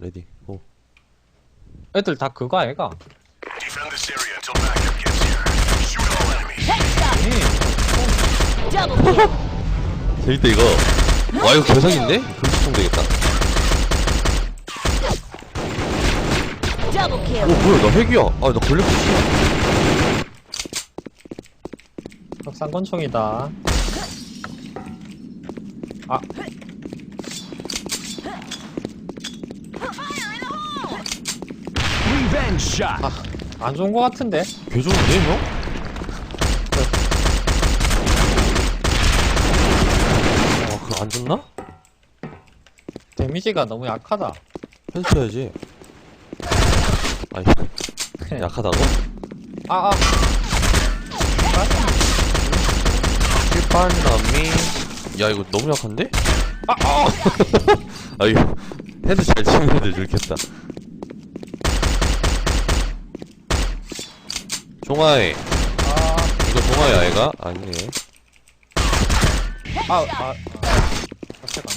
레디 오 애들 다 그거 아이가? Defend this area until backup gets here. Shoot all enemies. Headshot. Double kill. 재밌다 이거 와 이거 개사기인데? 금수총 되겠다 Double 오 kill. 뭐야 나 핵이야 아 나 걸렸어 흑상권총이다. 아, Revenge shot. 안 좋은 거 같은데? 개 좋은데 형? 와 그거 안 좋나? 데미지가 너무 약하다. 해줘야지 아니 약하다고? 아, 아. 실반남이 야 이거 너무 약한데? 아! 아! 아 이거 헤드 잘 치는 애들 좋겠다 종아이 아, 이거 종아이 아이가? 아니네 아, 아. 아. 어쨌건.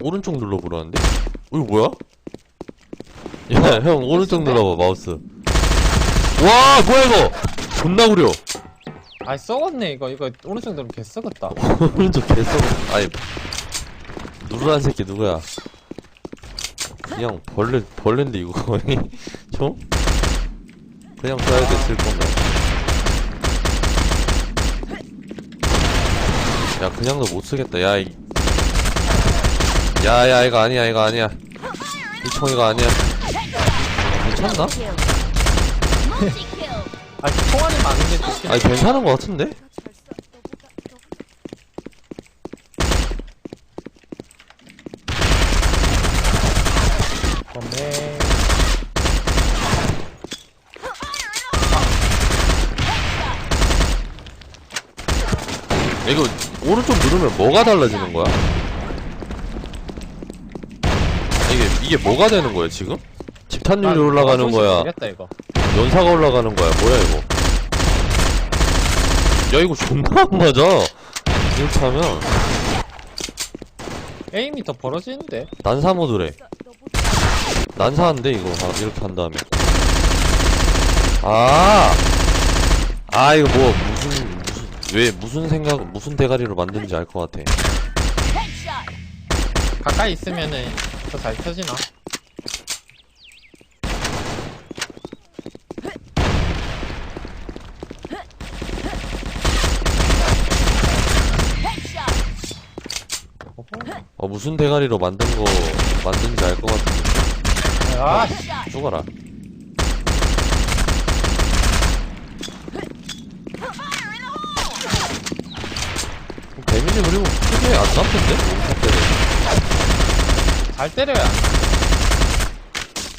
오른쪽 눌러보라는데? 어, 이거 뭐야? 야, 형, 오른쪽 눌러봐, 마우스. 와, 뭐야, 이거! 존나 구려. 아, 썩었네, 이거. 이거 오른쪽 누르면 개 썩었다. 오른쪽 개썩 아니, 누르란 새끼 누구야? 그냥 벌레, 벌레인데, 이거 거의. 총? 그냥 써야 됐을 건가? 야, 그냥도 못 쓰겠다. 야, 이. 야, 야, 이거 아니야, 이거 아니야. 이 총 이거 아니야. 괜찮나? Kill. Multi kill. 아, 총알이 많은 게 좋긴 아니, 괜찮은 것 같은데? 건데. 야, 이거, 오른쪽 누르면 뭐가 달라지는 거야? 아, 이게, 이게 뭐가 되는 거야, 지금? 집탄율이 올라가는 거야? 되겠다, 이거. 연사가 올라가는 거야. 뭐야 이거? 야 이거 존나 안 맞아. 이렇게 하면 에임이 더 벌어지는데? 난사 모드래. 난사한데 이거 아, 이렇게 한 다음에. 아, 아 이거 뭐 무슨 무슨 왜 무슨 생각 무슨 대가리로 만드는지 알 것 같아. 가까이 있으면은 더 잘 펴지나? Headshot. 어 무슨 대가리로 만든 거 만든지 알 것 같은데 아, 씨. Headshot. 죽어라. 데미지 그리고 크게 안 잡던데? 몸살 때는 잘 때려야.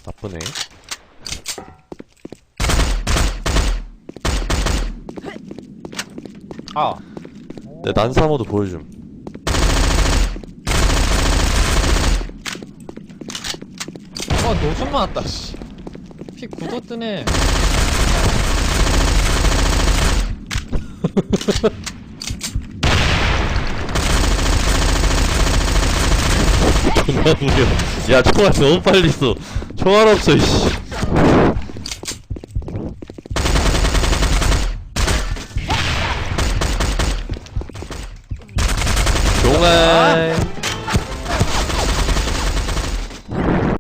나쁘네. 아. 내 난사 모드 보여줌. 어, 노좀 맞았다, 씨. 피 굳어 뜨네. 존나 구려. 야, 총알 너무 빨리 써. 총알 없어, 이씨. 종알.